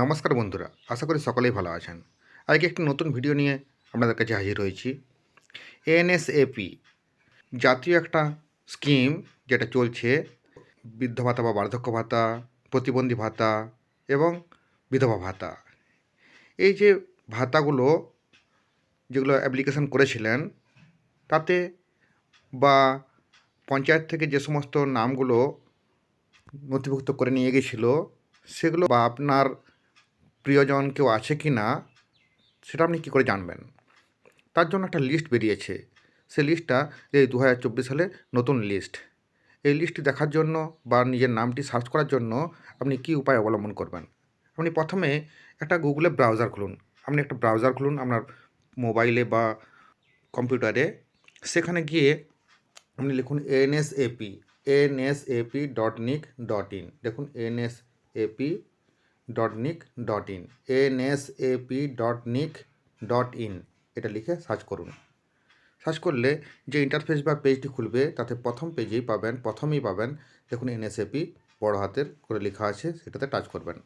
নমস্কার বন্ধুরা, আশা করি সকলেই ভালো আছেন। আজকে একটি নতুন ভিডিও নিয়ে আপনাদের কাছে হাজির হয়েছি। এনএসএপি জাতীয় একটা স্কিম যেটা চলছে, বৃদ্ধ ভাতা বা বার্ধক্য ভাতা, প্রতিবন্ধী ভাতা এবং বিধবা ভাতা। এই যে ভাতাগুলো যেগুলো অ্যাপ্লিকেশন করেছিলেন, তাতে বা পঞ্চায়েত থেকে যে সমস্ত নামগুলো নথিভুক্ত করে নিয়ে গেছিল, সেগুলো বা আপনার প্রিয়জন কেউ আছে কি না, সেটা আপনি কী করে জানবেন? তার জন্য একটা লিস্ট বেরিয়েছে। সেই লিস্টটা এই দু হাজার চব্বিশ সালে নতুন লিস্ট এই লিস্টটি দেখার জন্য বা নিজের নামটি সার্চ করার জন্য আপনি কী উপায় অবলম্বন করবেন? আপনি প্রথমে একটা গুগলে ব্রাউজার খুলুন। আপনি একটা ব্রাউজার খুলুন আপনার মোবাইলে বা কম্পিউটারে সেখানে গিয়ে আপনি লিখুন NSAP NSAP dot nic dot in দেখুন NSAP dot nic dot in NSAP dot nic dot in এটা লিখে সার্চ করুন। সার্চ করলে যে ইন্টারফেস বা পেজটি খুলবে, তাতে প্রথম পেজেই পাবেন, প্রথমেই পাবেন, দেখুন এনএসএপি বড় হাতের করে লেখা আছে, সেটাতে টাচ করবেন।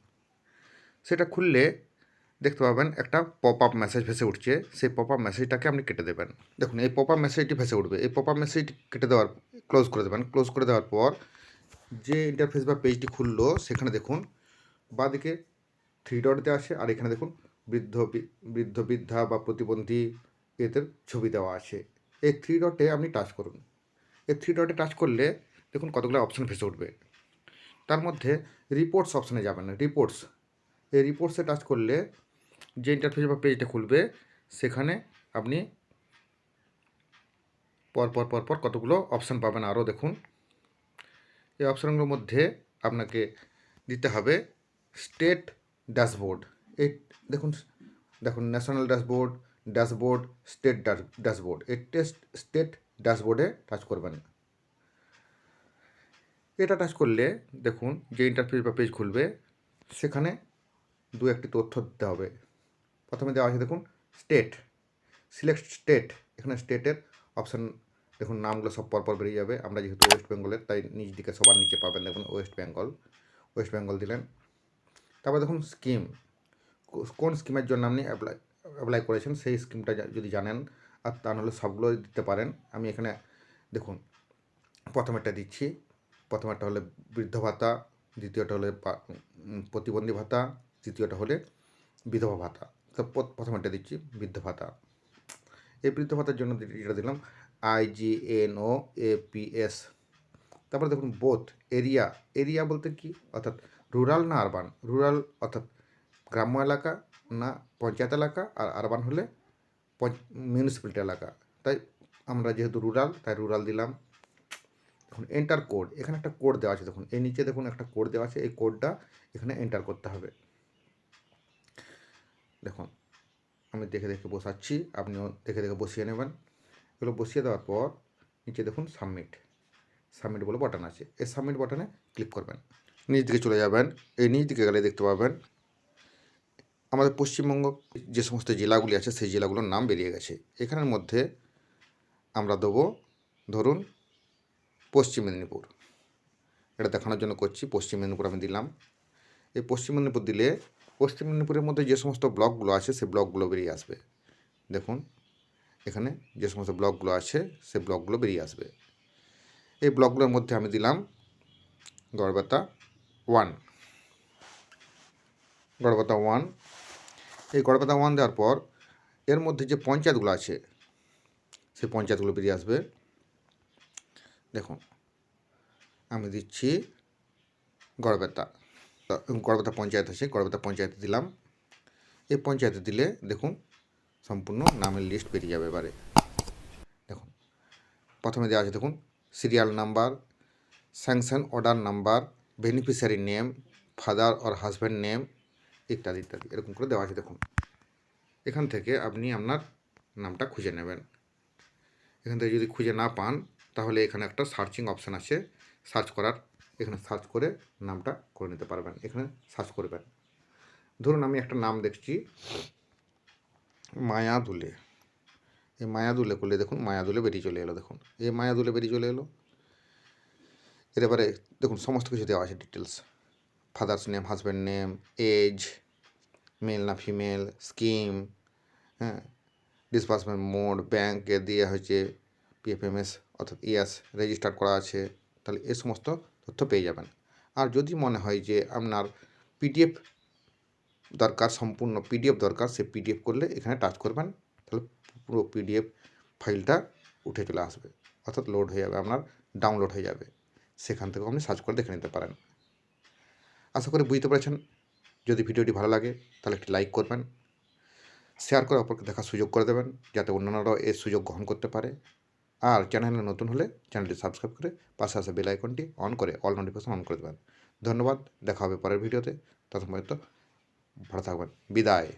সেটা খুললে দেখতে পাবেন একটা পপ আপ মেসেজ ভেসে উঠছে, সেই পপ আপ মেসেজটাকে আপনি কেটে দেবেন। দেখুন, এই পপ আপ মেসেজটি ভেসে উঠবে, এই পপ আপ মেসেজটি কেটে দেওয়ার ক্লোজ করে দেবেন। ক্লোজ করে দেওয়ার পর যে ইন্টারফেস বা পেজটি খুললো, সেখানে দেখুন বাঁদিকে থ্রি ডট দেওয়া আছে আর এখানে দেখুন, বৃদ্ধ বৃদ্ধ বৃদ্ধা বা প্রতিবন্ধী এদের ছবি দেওয়া আছে। এই থ্রি ডটে আপনি টাচ করুন। এই থ্রি ডটে টাচ করলে দেখুন কতগুলো অপশন ভেসে উঠবে। তার মধ্যে রিপোর্টস অপশানে যাবেন রিপোর্টস এই রিপোর্টসে টাচ করলে যে ইন্টারফেস বা পেজটা খুলবে, সেখানে আপনি পর পর পর পর কতগুলো অপশান পাবেন। আরও দেখুন। এই অপশানগুলোর মধ্যে আপনাকে দিতে হবে স্টেট ড্যাশবোর্ড। এই দেখুন দেখুন, national dashboard dashboard, state dashboard. এই টেস্ট স্টেট ড্যাশবোর্ডে টাচ করবেন এটা টাচ করলে দেখুন, যে ইন্টারফেস বা পেজ খুলবে, সেখানে দু একটি তথ্য দিতে হবে। প্রথমে দেওয়া আছে, দেখুন স্টেট সিলেক্ট স্টেট এখানে স্টেটের অপশান দেখুন, নামগুলো সব পরপর বেরিয়ে যাবে। আমরা যেহেতু ওয়েস্ট বেঙ্গলের তাই নিজ দিকে সবার নিচে পাবেন, দেখুন ওয়েস্ট বেঙ্গল ওয়েস্ট বেঙ্গল দিলেন তারপর দেখুন স্কিম কোন স্কিমের জন্য আপনি অ্যাপ্লাই অ্যাপ্লাই করেছেন, সেই স্কিমটা যদি জানেন, আর তা নাহলে সবগুলো দিতে পারেন। আমি এখানে, দেখুন, প্রথমেরটা দিচ্ছি। প্রথমেরটা হলে বৃদ্ধ ভাতা, দ্বিতীয়টা হলে প্রতিবন্ধী ভাতা, তৃতীয়টা হলে বিধবা ভাতা। তো প্রথমেরটা দিচ্ছি, বৃদ্ধ ভাতা। এই বৃদ্ধ ভাতার জন্য যেটা দিলাম I G N O A P S তারপরে দেখুন বোথ এরিয়া এরিয়া বলতে কি? অর্থাৎ রুরাল না আরবান রুরাল অর্থাৎ গ্রাম্য এলাকা না পঞ্চায়েত এলাকা আর আরবান হলে মিউনিসিপ্যালিটি এলাকা। তাই আমরা যেহেতু রুরাল তাই রুরাল দিলাম। দেখুন এন্টার কোড এখানে একটা কোড দেওয়া আছে। দেখুন, এই নিচে দেখুন একটা কোড দেওয়া আছে। এই কোডটা এখানে এন্টার করতে হবে। দেখুন, আমি দেখে দেখে বসাচ্ছি। আপনিও দেখে দেখে বসিয়ে নেবেন। এগুলো বসিয়ে দেওয়ার পর নিচে দেখুন সাবমিট সাবমিট বলে বাটন আছে। এই সাবমিট বাটনে ক্লিক করবেন। নিচ দিকে চলে যাবেন, এই নিচ দিকে গেলে দেখতে পাবেন আমাদের পশ্চিমবঙ্গ যে সমস্ত জেলাগুলি আছে, সেই জেলাগুলোর নাম বেরিয়ে গেছে। এখানের মধ্যে আমরা দেবো, ধরুন, পশ্চিম মেদিনীপুর। এটা দেখানোর জন্য করছি, পশ্চিম মেদিনীপুর আমি দিলাম। এই পশ্চিম মেদিনীপুর দিলে পশ্চিম মেদিনীপুরের মধ্যে যে সমস্ত ব্লকগুলো আছে, সেই ব্লকগুলো বেরিয়ে আসবে। দেখুন, এখানে যে সমস্ত ব্লকগুলো আছে, সেই ব্লকগুলো বেরিয়ে আসবে। এই ব্লকগুলোর মধ্যে আমি দিলাম গড়বেতা ওয়ান। গড়বেতা ওয়ান। এই গড়বেতা ওয়ান দেওয়ার পর এর মধ্যে যে পঞ্চায়েতগুলো আছে, সেই পঞ্চায়েতগুলো বেরিয়ে আসবে। দেখুন, আমি দিচ্ছি গড়বেতা গড়বেতা পঞ্চায়েত আছে গড়বেতা পঞ্চায়েতে দিলাম। এই পঞ্চায়েতে দিলে দেখুন, সম্পূর্ণ নামের লিস্ট বেরিয়ে যাবে এবারে। দেখুন, প্রথমে দেওয়া আছে দেখুন serial number sanction order number beneficiary name father or husband name ইত্যাদি ইত্যাদি, এরকম করে দেওয়া আছে। দেখুন, এখান থেকে আপনি আপনার নামটা খুঁজে নেবেন। এখান থেকে যদি খুঁজে না পান, তাহলে এখানে একটা সার্চিং অপশান আছে। সার্চ করার, এখানে সার্চ করে নামটা করে নিতে পারবেন। এখানে সার্চ করবেন। ধরুন, আমি একটা নাম দেখছি মায়া দুলে এই মায়া দুলে করলে দেখুন মায়া দুলে বেরিয়ে চলে এলো। দেখুন, এই মায়া দুলে বেরিয়ে চলে এলো। এর এবারে দেখুন, সমস্ত কিছু দেওয়া আছে details father's name husband name age male না ফিমেল স্কিম হ্যাঁ? ডিসবার্সমেন্ট মোড ব্যাংকে দিয়ে হয়েছে পিএফএমএস অর্থাৎ ইয়াস রেজিস্টার করা আছে, তাহলে এ সমস্ত তথ্য পেয়ে যাবেন। আর যদি মনে হয় যে আপনার পিডিএফ দরকার, সম্পূর্ণ পিডিএফ দরকার সে পিডিএফ করলে এখানে টাচ করবেন, তাহলে পুরো পিডিএফ ফাইলটা উঠে চলে আসবে। অর্থাৎ লোড হয়ে যাবে, আপনার ডাউনলোড হয়ে যাবে। সেখান থেকেও আপনি সার্চ করে দেখে নিতে পারেন। আশা করি বুঝতে পেরেছেন। যদি ভিডিওটি ভালো লাগে, তাহলে একটি লাইক করবেন। শেয়ার করে অপরকে দেখার সুযোগ করে দেবেন, যাতে অন্যান্যরাও এর সুযোগ গ্রহণ করতে পারে। আর চ্যানেলে নতুন হলে চ্যানেলটি সাবস্ক্রাইব করে পাশে আসা বেল আইকনটি অন করে অল নোটিফিকেশন অন করে দেবেন। ধন্যবাদ, দেখা হবে পরের ভিডিওতে। ততক্ষণ পর্যন্ত ভালো থাকবেন। বিদায়।